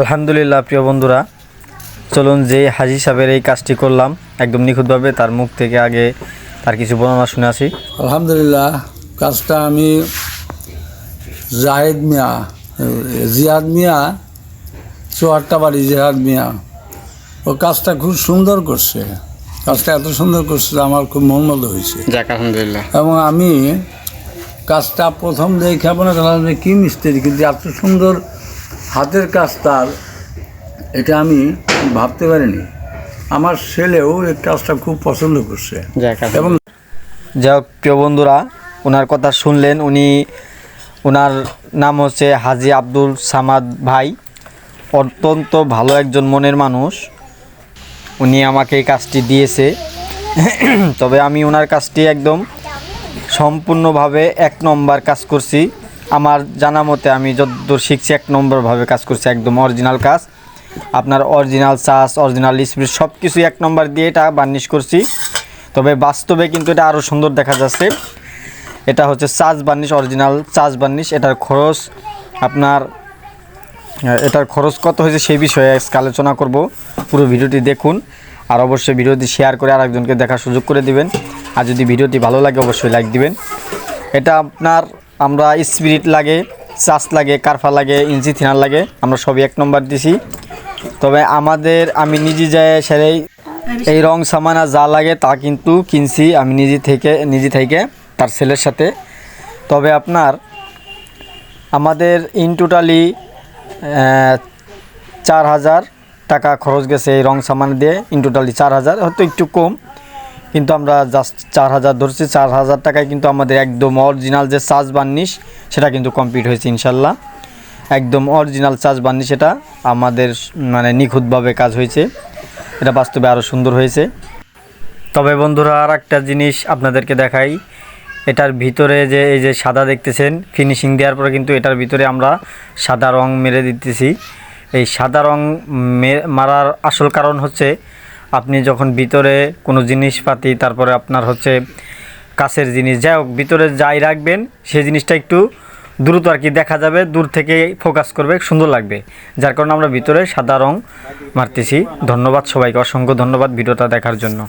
আলহামদুলিল্লাহ প্রিয় বন্ধুরা চলুন যে হাজি সাহেবের এই কাজটি করলাম একদম নিখুঁতভাবে তার মুখ থেকে আগে তার কিছু বর্ণনা শুনে আসি। আলহামদুলিল্লাহ কাজটা আমি জাহেদ মিয়া জিয়াদ মিয়া চুয়াট্টা বাড়ি জিয়াদ মিয়া ও কাজটা খুব সুন্দর করছে। কাজটা এত সুন্দর করছে আমার খুব মনমতো হয়েছে। আলহামদুলিল্লাহ। এবং আমি কাজটা প্রথম দেখে মনে করলাম যে কী মিস্ত্রি কিন্তু এত সুন্দর হাতের কাজ তার এটা আমি ভাবতে পারিনি। আমার ছেলেও এই কাজটা খুব পছন্দ করছে। যাক এবং যাই হোক প্রিয় বন্ধুরা ওনার কথা শুনলেন উনি ওনার নাম হচ্ছে হাজি আব্দুল সামাদ ভাই। অত্যন্ত ভালো একজন মনের মানুষ। উনি আমাকে এই কাজটি দিয়েছে। তবে আমি ওনার কাজটি একদম সম্পূর্ণভাবে এক নম্বর কাজ করছি। আমার জানা মতে আমি যতদূর শিখছি, এক নম্বরভাবে কাজ করছি একদম অরিজিনাল কাজ। আপনার অরিজিনাল চাষ অরিজিনাল স্পিড সব কিছুই এক নম্বর দিয়ে এটা বার্নিশ করছি। তবে বাস্তবে কিন্তু এটা আরও সুন্দর দেখা যাচ্ছে। এটা হচ্ছে charge varnish original charge varnish এটার খরচ আপনার এটার খরচ কত হয়েছে সেই বিষয়ে আজকে আলোচনা করব। পুরো ভিডিওটি দেখুন আর অবশ্যই ভিডিওটি শেয়ার করে আরেকজনকে দেখার সুযোগ করে দিবেন। আর যদি ভিডিওটি ভালো লাগে, অবশ্যই লাইক দিবেন। এটা আপনার আমরা স্পিরিট লাগে চার্জ লাগে, কারফা লাগে, ইঞ্চি থিনার লাগে, আমরা সবই এক নম্বর দিছি। তবে আমাদের, আমি নিজে যায় সেরাই এই রং সামানা যা লাগে তা কিন্তু কিনছি আমি নিজে থেকে নিজে থেকে, তার ছেলের সাথে। তবে আপনার, আমাদের ইন টোটালি চার হাজার টাকা খরচ গেছে এই রং সামান দিয়ে ইন টোটালি চার হাজার, হয়তো একটু কম। কিন্তু আমরা জাস্ট চার হাজার ধরছি, চার হাজার টাকায় কিন্তু আমাদের একদম অরিজিনাল যে চার্জ বার্নিশ সেটা কিন্তু কমপ্লিট হয়েছে ইনশাল্লাহ। একদম অরিজিনাল চার্জ বার্নিশ সেটা আমাদের মানে নিখুঁতভাবে কাজ হয়েছে। এটা বাস্তবে আরও সুন্দর হয়েছে। তবে বন্ধুরা আর একটা জিনিস আপনাদেরকে দেখাই। এটার ভিতরে যে, এই যে সাদা দেখতেছেন ফিনিশিং দেওয়ার পরে কিন্তু এটার ভিতরে আমরা সাদা রং মেরে দিতেছি। এই সাদা রং মারার আসল কারণ হচ্ছে আপনি যখন ভিতরে কোনো জিনিসপাতি তারপরে আপনার হচ্ছে কাছের জিনিস, যাই হোক, ভিতরে যাই রাখবেন, সেই জিনিসটা একটু দ্রুত আর কি দেখা যাবে, দূর থেকে ফোকাস করবে, সুন্দর লাগবে। যার কারণে আমরা ভিতরে সাদা রং মারতেছি। ধন্যবাদ সবাইকে, অসংখ্য ধন্যবাদ ভিডিওটা দেখার জন্য।